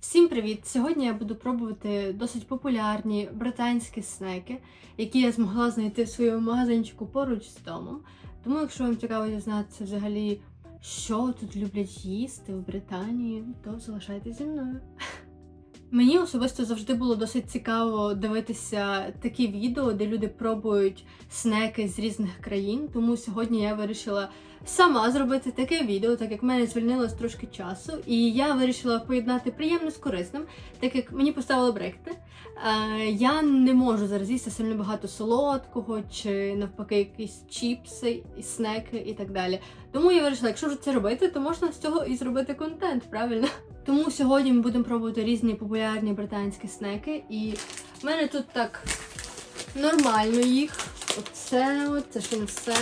Всім привіт! Сьогодні я буду пробувати досить популярні британські снеки, які я змогла знайти в своєму магазинчику поруч з домом. Тому, якщо вам цікаво дізнатися взагалі, що тут люблять їсти в Британії, то залишайтеся зі мною. Мені особисто завжди було досить цікаво дивитися такі відео, де люди пробують снеки з різних країн. Тому сьогодні я вирішила сама зробити таке відео, так як мене звільнилось трошки часу, і я вирішила поєднати приємне з корисним, так як мені поставили бректи. Е, я не можу зараз їсти сильно багато солодкого, чи навпаки, якісь чіпси, і снеки і так далі. Тому я вирішила, якщо вже це робити, то можна з цього і зробити контент, правильно? Тому сьогодні ми будемо пробувати різні популярні британські снеки, і в мене тут так нормально їх. Оце, от, це ще не все.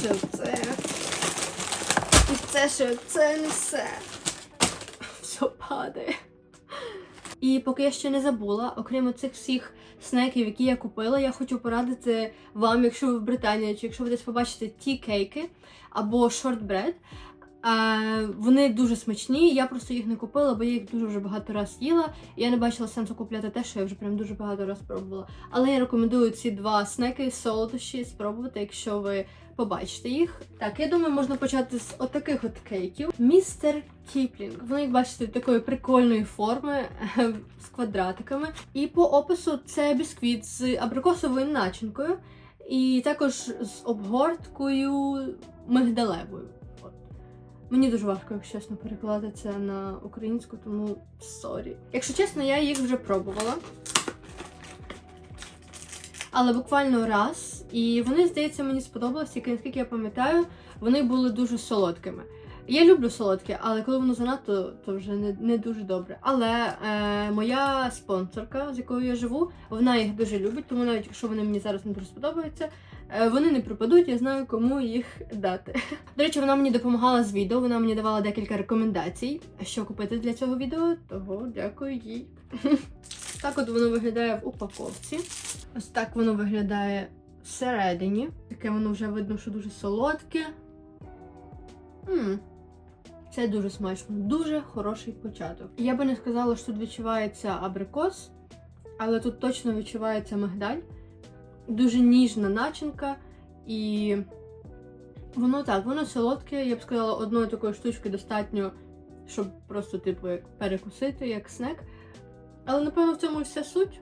Ще це. І це ще це не все. Все. І поки я ще не забула, окрім цих всіх снеків, які я купила, я хочу порадити вам, якщо ви в Британії, чи якщо ви десь побачите ті кейки або шортбред. Е, вони дуже смачні. Я просто їх не купила, бо я їх дуже вже багато раз їла. І я не бачила сенсу купляти те, що я вже прям дуже багато раз пробувала. Але я рекомендую ці два снеки солодощі спробувати, якщо ви побачите їх. Так, я думаю, можна почати з отаких от кейків. Містер Кіплінг. Вони, бачите, такої прикольної форми з квадратиками. І по опису це бісквіт з абрикосовою начинкою, і також з обгорткою мигдалевою. Мені дуже важко, якщо чесно, перекладати це на українську, тому сорі. Якщо чесно, я їх вже пробувала. Але буквально раз. І вони, здається, мені сподобалися, тільки наскільки я пам'ятаю, вони були дуже солодкими. Я люблю солодке, але коли воно занадто, то вже не, не дуже добре. Але е, моя спонсорка, з якою я живу, вона їх дуже любить, тому навіть якщо вони мені зараз не дуже сподобаються, е, вони не пропадуть, я знаю, кому їх дати. До речі, вона мені допомагала з відео, вона мені давала декілька рекомендацій, що купити для цього відео, того дякую їй. Так от воно виглядає в упаковці. Ось так воно виглядає всередині. Таке воно вже видно, що дуже солодке. М, Це дуже смачно, дуже хороший початок. Я би не сказала, що тут відчувається абрикос, але тут точно відчувається мигдаль. Дуже ніжна начинка, і воно так, воно солодке. Я б сказала, одної такої штучки достатньо, щоб просто, типу, як перекусити, як снек. Але напевно в цьому і вся суть.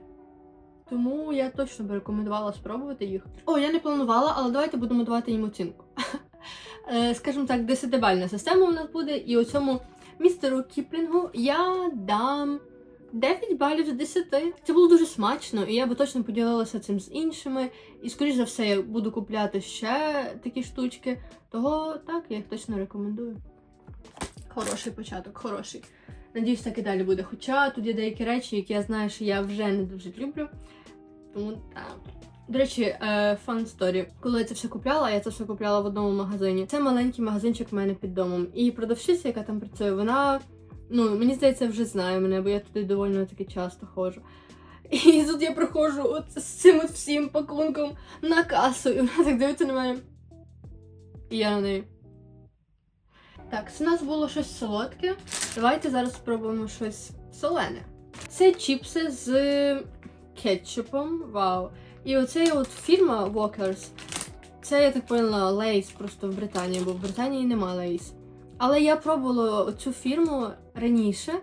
Тому я точно би рекомендувала спробувати їх. О, я не планувала, але давайте будемо давати їм оцінку. Е, Скажімо так, десятибальна система у нас буде, і у цьому містеру Кіплінгу я дам 9 балів з 10. Це було дуже смачно, і я би точно поділилася цим з іншими. І, скоріш за все, я буду купляти ще такі штучки. Того так, я їх точно рекомендую. Хороший початок, хороший. Надіюсь, так і далі буде. Хоча тут є деякі речі, які я знаю, що я вже не дуже люблю. Тому так. До речі, фан сторі. Коли я це все купляла, я це все купляла в одному магазині. Це маленький магазинчик в мене під домом. І продавщиця, яка там працює, вона, ну, мені здається, вже знає мене, бо я туди доволі таки часто ходжу. І тут я проходжу от з цим от всім пакунком на касу, і вона так дивиться на мене. І я на неї. Так, це у нас було щось солодке. Давайте зараз спробуємо щось солене. Це чіпси з кетчупом. Вау. І оцей от фірма Walkers. Це, я так поняла, Лейс просто в Британії, бо в Британії нема Лейс. Але я пробувала цю фірму раніше,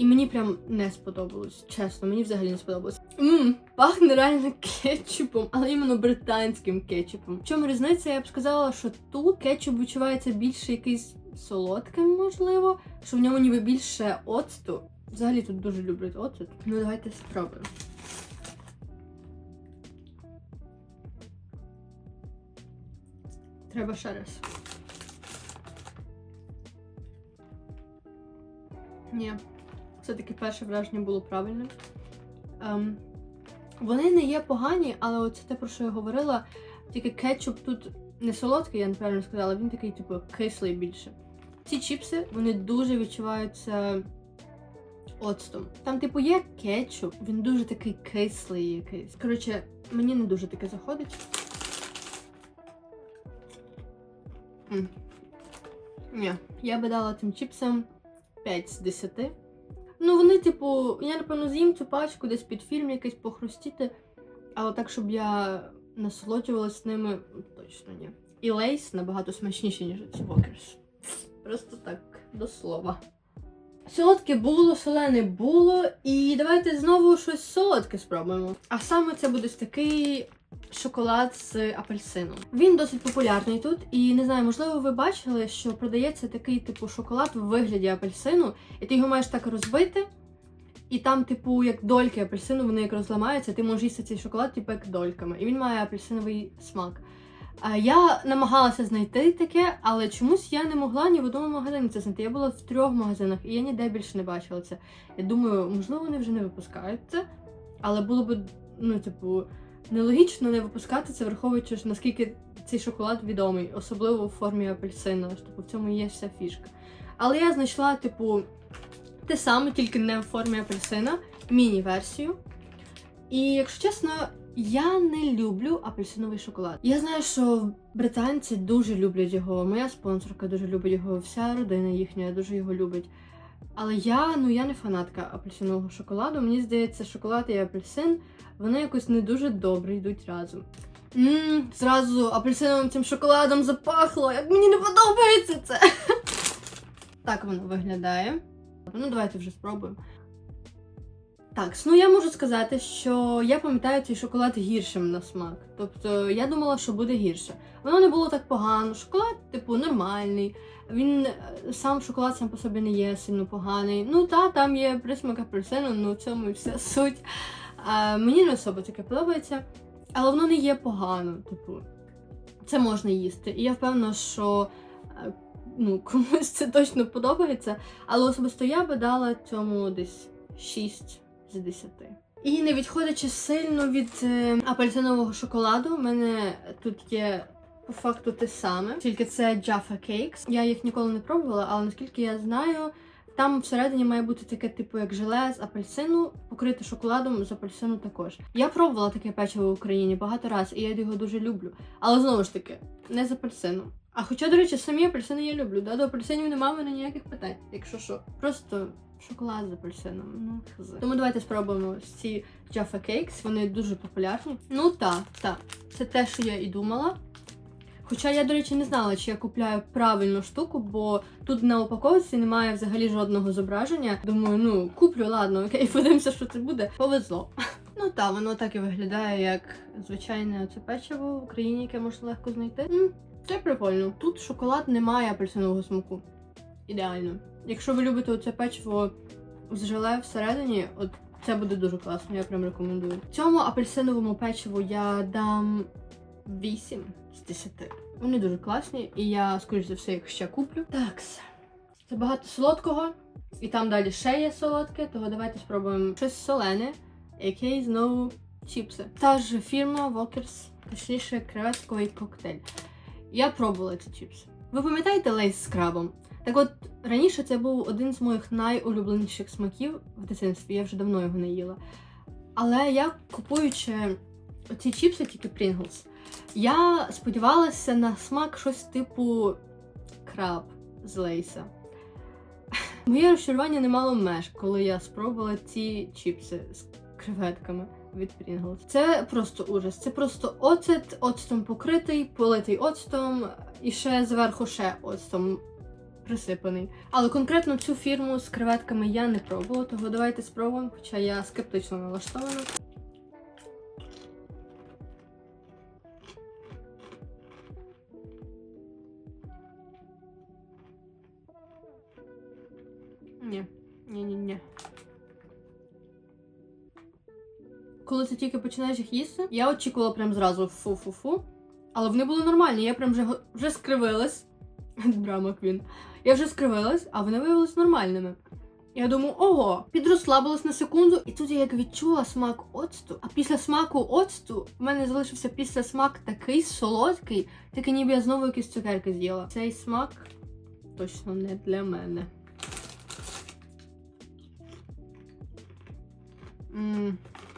і мені прям не сподобалось. Чесно, мені взагалі не сподобалось. Ммм, пахне реально кетчупом, але іменно британським кетчупом. В чому різниця? Я б сказала, що тут кетчуп відчувається більше якийсь солодким, можливо, що в ньому ніби більше оцту. Взагалі тут дуже люблять оцет. Ну давайте спробуємо. Треба ще раз. Ні, все-таки перше враження було правильним. Ем, вони не є погані, але оце те, про що я говорила, тільки кетчуп тут не солодкий, я неправильно сказала, він такий, типу, кислий більше. Ці чіпси, вони дуже відчуваються оцтом. Там, типу, є кетчуп, він дуже такий кислий якийсь. Коротше, мені не дуже таке заходить. Ні, я би дала тим чіпсам 5 з 10. Ну, вони, типу, я напевно з'їм цю пачку десь під фільм якийсь похрустіти, але так, щоб я насолоджувалась ними, ну, точно ні. І лейс набагато смачніші, ніж ці. Просто так, до слова. Солодке було, солене було, і давайте знову щось солодке спробуємо. А саме це буде такий шоколад з апельсином. Він досить популярний тут, і не знаю, можливо, ви бачили, що продається такий типу шоколад в вигляді апельсину, і ти його маєш так розбити. І там, типу, як дольки апельсину, вони як розламаються, ти можеш їсти цей шоколад, типу, як дольками. І він має апельсиновий смак. Я намагалася знайти таке, але чомусь я не могла ні в одному магазині це знайти. Я була в трьох магазинах, і я ніде більше не бачила це. Я думаю, можливо, вони вже не випускають це, але було б, ну, типу, нелогічно не випускати це, враховуючи, наскільки цей шоколад відомий, особливо в формі апельсина. Типу, в цьому є вся фішка. Але я знайшла, типу, те саме, тільки не в формі апельсина, міні-версію. І якщо чесно, я не люблю апельсиновий шоколад. Я знаю, що британці дуже люблять його. Моя спонсорка дуже любить його, вся родина їхня дуже його любить. Але я, ну я не фанатка апельсинового шоколаду. Мені здається, шоколад і апельсин вони якось не дуже добре йдуть разом. Ммм, зразу апельсиновим цим шоколадом запахло. Як мені не подобається це. Так воно виглядає. Ну, давайте вже спробуємо. Так, ну я можу сказати, що я пам'ятаю цей шоколад гіршим на смак. Тобто я думала, що буде гірше. Воно не було так погано. Шоколад, типу, нормальний. Він е, сам шоколад сам по собі не є сильно поганий. Ну та там є присмак апельсину, ну в цьому і вся суть. А, мені не особо таке подобається, але воно не є погано. Типу, це можна їсти. І я впевнена, що е, ну, комусь це точно подобається. Але особисто я би дала цьому десь 6 з 10. І не відходячи сильно від е, апельсинового шоколаду, в мене тут є факту те саме, тільки це Jaffa Cakes. Я їх ніколи не пробувала, але наскільки я знаю, там всередині має бути таке, типу, як желе з апельсину, покрите шоколадом з апельсину також. Я пробувала таке печиво в Україні багато разів, і я його дуже люблю. Але знову ж таки, не з апельсином. А хоча, до речі, самі апельсини я люблю. Да? До апельсинів немає в мене ніяких питань, якщо що. Просто шоколад з апельсином. Ну, хз. Тому давайте спробуємо ці Jaffa Cakes. Вони дуже популярні. Ну так, так. Це те, що я і думала. Хоча я, до речі, не знала, чи я купляю правильну штуку, бо тут на упаковці немає взагалі жодного зображення. Думаю, ну куплю, ладно, окей, подивимося, що це буде. Повезло. Ну так, воно так і виглядає, як звичайне це печиво в Україні, яке можна легко знайти. М, це прикольно. Тут шоколад не має апельсинового смаку. Ідеально. Якщо ви любите оце печиво з желе всередині, от це буде дуже класно, я прям рекомендую. Цьому апельсиновому печиву я дам 8 з 10. Вони дуже класні, і я, скоріш за все, їх ще куплю. Так, це багато солодкого, і там далі ще є солодке, того давайте спробуємо щось солене, яке знову чіпси. Та ж фірма Walkers, точніше, креветковий коктейль. Я пробувала ці чіпси. Ви пам'ятаєте лейс з крабом? Так от раніше це був один з моїх найулюбленіших смаків в дитинстві, я вже давно його не їла. Але я купуючи ці чіпси, тільки Pringles, я сподівалася на смак щось типу краб з лейса. Моє розчарування не мало меж, коли я спробувала ці чіпси з креветками від Pringles. Це просто ужас. Це просто оцет, оцтом покритий, политий оцтом, і ще зверху ще оцтом присипаний. Але конкретно цю фірму з креветками я не пробувала, того давайте спробуємо, хоча я скептично налаштована. Ні, ні, ні, ні. Коли ти тільки починаєш їх їсти, я очікувала прям зразу фу-фу-фу. Але вони були нормальні, я прям вже, вже скривилась. Драма Квін. Я вже скривилась, а вони виявилися нормальними. Я думаю, ого, підрозслабилась на секунду, і тут я як відчула смак оцту. А після смаку оцту в мене залишився після смак такий солодкий, такий ніби я знову якісь цукерки з'їла. Цей смак точно не для мене.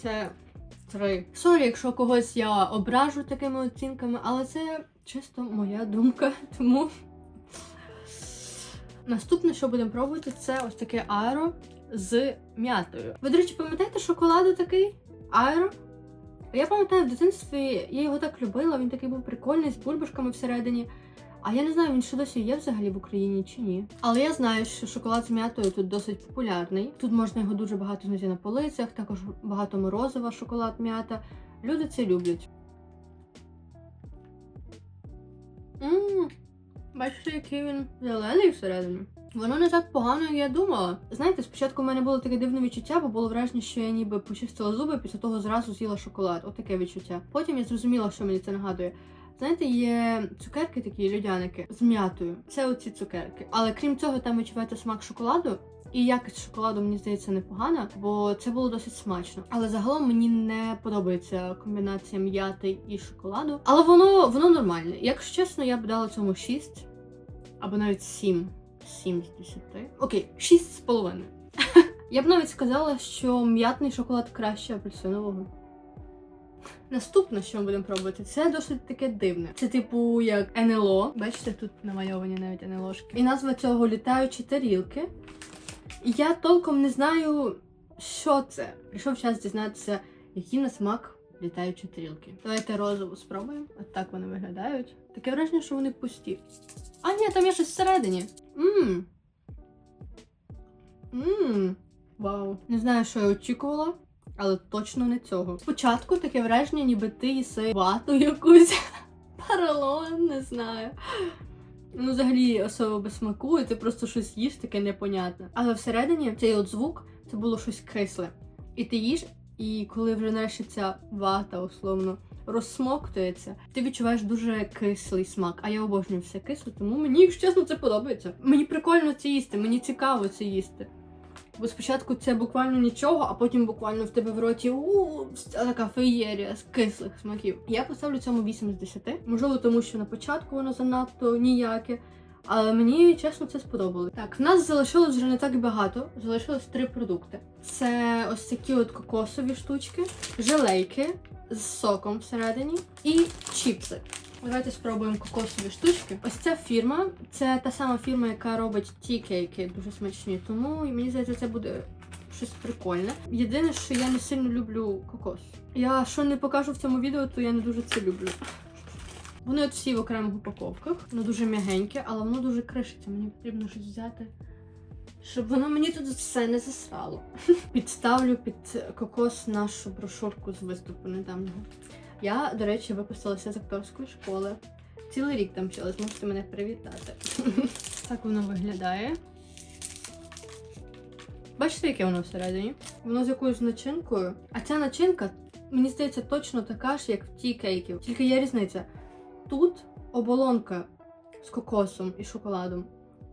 Це три. Сорі, якщо когось я ображу такими оцінками, але це чисто моя думка, тому Наступне, що будемо пробувати, це ось таке аеро з м'ятою. Ви, до речі, пам'ятаєте шоколаду такий? Аеро? Я пам'ятаю, в дитинстві я його так любила, він такий був прикольний, з бульбашками всередині. А я не знаю, він ще досі є взагалі в Україні чи ні. Але я знаю, що шоколад з м'ятою тут досить популярний. Тут можна його дуже багато знайти на полицях, також багато морозива, шоколад м'ята. Люди це люблять. Ммм, бачите, який він зелений всередині. Воно не так погано, як я думала. Знаєте, спочатку в мене було таке дивне відчуття, бо було враження, що я ніби почистила зуби, після того зразу з'їла шоколад. Отаке відчуття. Потім я зрозуміла, що мені це нагадує. Знаєте, є цукерки такі людяники з м'ятою. Це оці цукерки. Але крім цього, там відчуваєте смак шоколаду. І якість шоколаду, мені здається, непогана, бо це було досить смачно. Але загалом мені не подобається комбінація м'яти і шоколаду. Але воно воно нормальне. Якщо чесно, я б дала цьому 6 або навіть 7. 7 з 10. Окей, 6 з половиною. Я б навіть сказала, що м'ятний шоколад краще апельсинового. Наступне, що ми будемо пробувати, це досить таке дивне. Це типу як НЛО. Бачите, тут намальовані навіть НЛОшки. І назва цього літаючі тарілки. І Я толком не знаю, що це. Прийшов час дізнатися, які на смак літаючі тарілки. Давайте розову спробуємо. От так вони виглядають. Таке враження, що вони пусті. А, ні, там є щось всередині. Мм. Мм. Вау. Не знаю, що я очікувала, але точно не цього. Спочатку таке враження, ніби ти їси вату якусь. Паралон, не знаю. Ну, взагалі, особо без смаку, і ти просто щось їш таке непонятне. Але всередині цей от звук це було щось кисле. І ти їш, і коли вже нарешті ця вата, условно, розсмоктується, ти відчуваєш дуже кислий смак. А я обожнюю все кисле, тому мені, якщо чесно, це подобається. Мені прикольно це їсти, мені цікаво це їсти. Бо спочатку це буквально нічого, а потім буквально в тебе в роті у така феєрія з кислих смаків. Я поставлю цьому 8 з 10. Можливо, тому що на початку воно занадто ніяке. Але мені чесно це сподобалось. Так, в нас залишилось вже не так багато. Залишилось три продукти. Це ось такі от кокосові штучки, желейки з соком всередині і чіпси. Давайте спробуємо кокосові штучки. Ось ця фірма, це та сама фірма, яка робить ті кейки, дуже смачні. Тому мені здається, це буде щось прикольне. Єдине, що я не сильно люблю кокос. Я що не покажу в цьому відео, то я не дуже це люблю. Вони от всі в окремих упаковках. Воно дуже м'ягеньке, але воно дуже кришиться. Мені потрібно щось взяти. Щоб воно мені тут все не засрало. Підставлю під кокос нашу брошурку з виступу недавнього. Я, до речі, випустилася з акторської школи. Цілий рік там вчилась, можете мене привітати. Так воно виглядає. Бачите, яке воно всередині? Воно з якоюсь начинкою. А ця начинка, мені здається, точно така ж, як в ті кейків. Тільки є різниця. Тут оболонка з кокосом і шоколадом.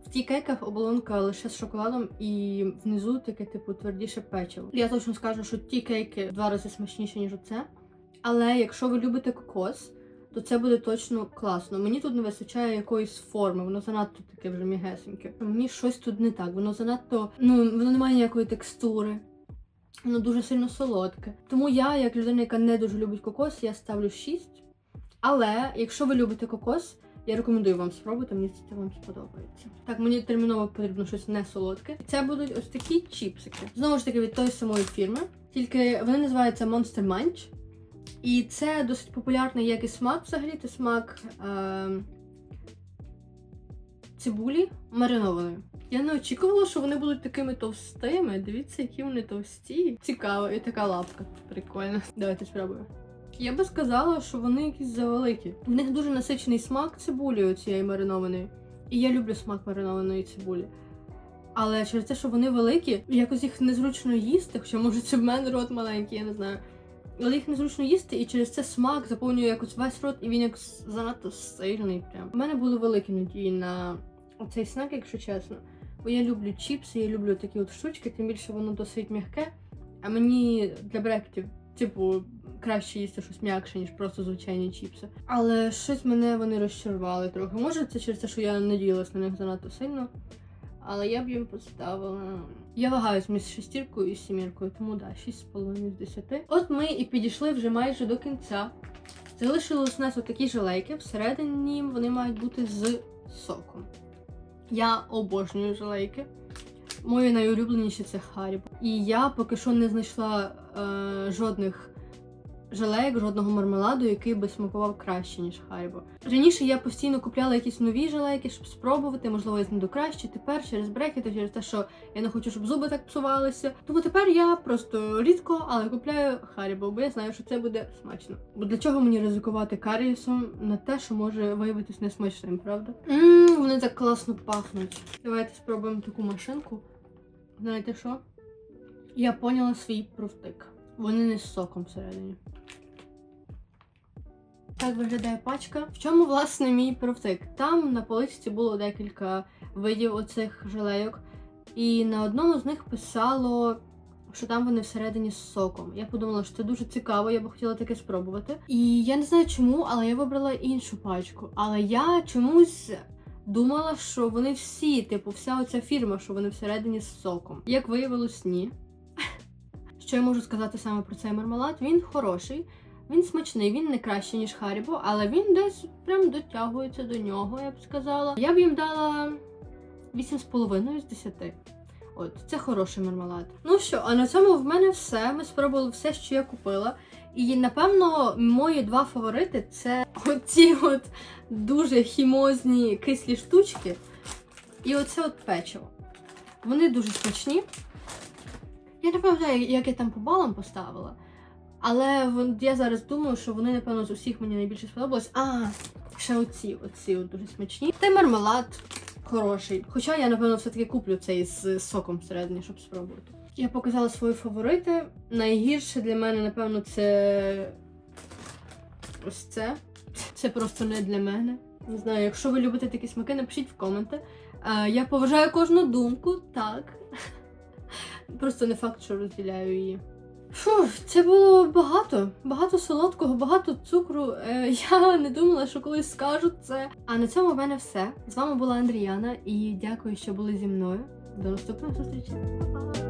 В ті кейках оболонка лише з шоколадом і внизу таке, типу, твердіше печиво. Я точно скажу, що ті кейки в два рази смачніші, ніж оце. Але якщо ви любите кокос, то це буде точно класно. Мені тут не вистачає якоїсь форми, воно занадто таке вже мігесеньке. Мені щось тут не так, воно занадто, ну, воно не має ніякої текстури. Воно дуже сильно солодке. Тому я, як людина, яка не дуже любить кокос, я ставлю 6. Але якщо ви любите кокос, я рекомендую вам спробувати, мені це вам сподобається. Так, мені терміново потрібно щось не солодке. Це будуть ось такі чіпсики. Знову ж таки, від тої самої фірми. Тільки вони називаються Monster Munch. І це досить популярний як і смак взагалі, це смак е- цибулі маринованої. Я не очікувала, що вони будуть такими товстими. Дивіться, які вони товсті. Цікаво, і така лапка. Прикольно. Давайте спробуємо. Я би сказала, що вони якісь завеликі. В них дуже насичений смак цибулі цієї маринованої. І я люблю смак маринованої цибулі. Але через те, що вони великі, якось їх незручно їсти, хоча може це в мене рот маленький, я не знаю. Але їх незручно їсти, і через це смак заповнює якось весь рот, і він якось занадто сильний. Прям. У мене були великі надії на цей снек, якщо чесно. Бо я люблю чіпси, я люблю такі от штучки, тим більше воно досить м'яке. А мені для брекетів, типу, краще їсти щось м'якше, ніж просто звичайні чіпси. Але щось мене вони розчарували трохи. Може, це через те, що я надіялась на них занадто сильно. Але я б їм поставила. Я вагаюсь між шестіркою і сіміркою, тому да, 6,5 з 10. От ми і підійшли вже майже до кінця. Залишились у нас отакі желейки. Всередині вони мають бути з соком. Я обожнюю желейки. Мої найулюбленіші це Харібо. І я поки що не знайшла е, жодних желейок, жодного мармеладу, який би смакував краще, ніж Харібо. Раніше я постійно купляла якісь нові желейки, щоб спробувати, можливо, я знайду краще. Тепер через брекети, через те, що я не хочу, щоб зуби так псувалися. Тому тепер я просто рідко, але купляю Харібо, бо я знаю, що це буде смачно. Бо для чого мені ризикувати карієсом на те, що може виявитись несмачним, правда? Ммм, вони так класно пахнуть. Давайте спробуємо таку машинку. Знаєте що? Я поняла свій провтик. Вони не з соком всередині. Так виглядає пачка. В чому, власне, мій провтик? Там на поличці було декілька видів оцих желейок, і на одному з них писало, що там вони всередині з соком. Я подумала, що це дуже цікаво, я би хотіла таке спробувати. І я не знаю чому, але я вибрала іншу пачку. Але я чомусь думала, що вони всі, типу, вся оця фірма, що вони всередині з соком. Як виявилось, ні. Що я можу сказати саме про цей мармелад? Він хороший, він смачний, він не кращий, ніж Харібо, але він десь прям дотягується до нього, я б сказала. Я б їм дала 8,5 з 10. От, це хороший мармелад. Ну що, а на цьому в мене все. Ми спробували все, що я купила. І напевно мої два фаворити це оці от дуже хімозні кислі штучки. І оце от печиво. Вони дуже смачні. Я не пам'ятаю, як я там по балам поставила. Але я зараз думаю, що вони, напевно, з усіх мені найбільше сподобались. А, ще оці, оці дуже смачні. Та й мармелад хороший. Хоча я, напевно, все-таки куплю цей з соком всередині, щоб спробувати. Я показала свої фаворити. Найгірше для мене, напевно, це ось це. Це просто не для мене. Не знаю, якщо ви любите такі смаки, напишіть в коменти. Е, Я поважаю кожну думку, так. Просто не факт, що розділяю її. Фу, це було багато, багато солодкого, багато цукру. Е, я не думала, що колись скажу це. А на цьому в мене все. З вами була Андріяна і дякую, що були зі мною. До наступних зустрічей. Па-па!